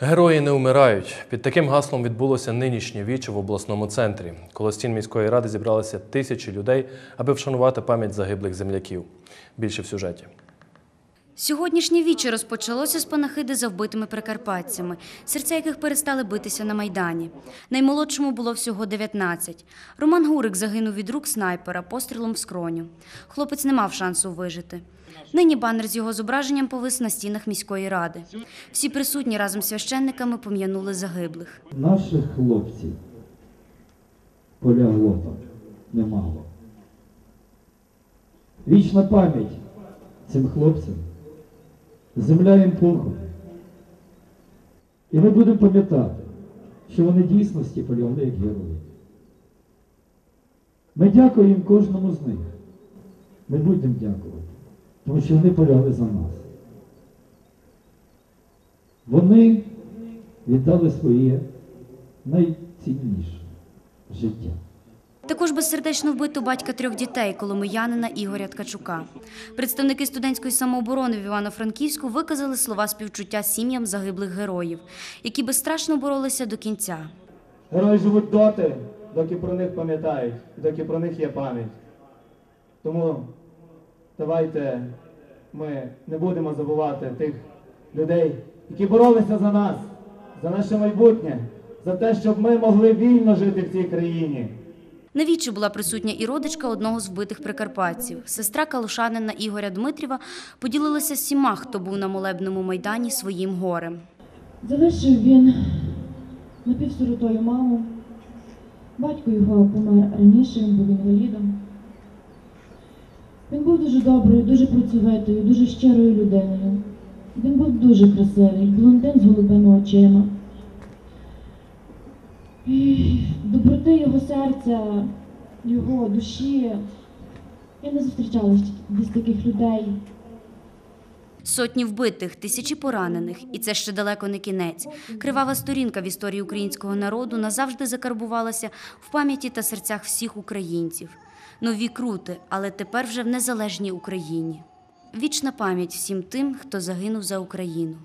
Герої не вмирають. Під таким гаслом відбулося нинішнє віче в обласному центрі. Коло стін міської ради зібралися тисячі людей, аби вшанувати пам'ять загиблих земляків. Більше в сюжеті. Сьогоднішнє віче розпочалося з панахиди за вбитими прикарпатцями, серця яких перестали битися на Майдані. Наймолодшому було всього 19. Роман Гурик загинув від рук снайпера пострілом в скроню. Хлопець не мав шансу вижити. Нині банер з його зображенням повис на стінах міської ради. Всі присутні разом з священниками пом'янули загиблих. Наших хлопців полягло там немало. Вічна пам'ять цим хлопцям, земля їм пухом. І ми будемо пам'ятати, що вони дійсності полягли як герої. Ми дякуємо кожному з них. Ми будемо дякувати, тому що вони полягли за нас. Вони віддали своє найцінніше життя. Також безсердечно вбито батька трьох дітей коломиянина Ігоря Ткачука. Представники студентської самооборони в Івано-Франківську виказали слова співчуття сім'ям загиблих героїв, які безстрашно боролися до кінця. Герої живуть доти, доки про них пам'ятають, доки про них є пам'ять. Тому давайте ми не будемо забувати тих людей, які боролися за нас, за наше майбутнє, за те, щоб ми могли вільно жити в цій країні. На вічі була присутня і родичка одного з вбитих прикарпатців. Сестра калушанина Ігоря Дмитрєва поділилася з всіма, хто був на молебному майдані своїм горем. Залишив він напівсиротою маму. Батько його помер раніше, він був інвалідом. Він був дуже доброю, дуже працьовитою, дуже щирою людиною. Він був дуже красивий, блондин з голубими очима. Доброти його серця, його душі. Я не зустрічала десь таких людей. Сотні вбитих, тисячі поранених, і це ще далеко не кінець. Кривава сторінка в історії українського народу назавжди закарбувалася в пам'яті та серцях всіх українців. Нові крути, але тепер вже в незалежній Україні. Вічна пам'ять всім тим, хто загинув за Україну.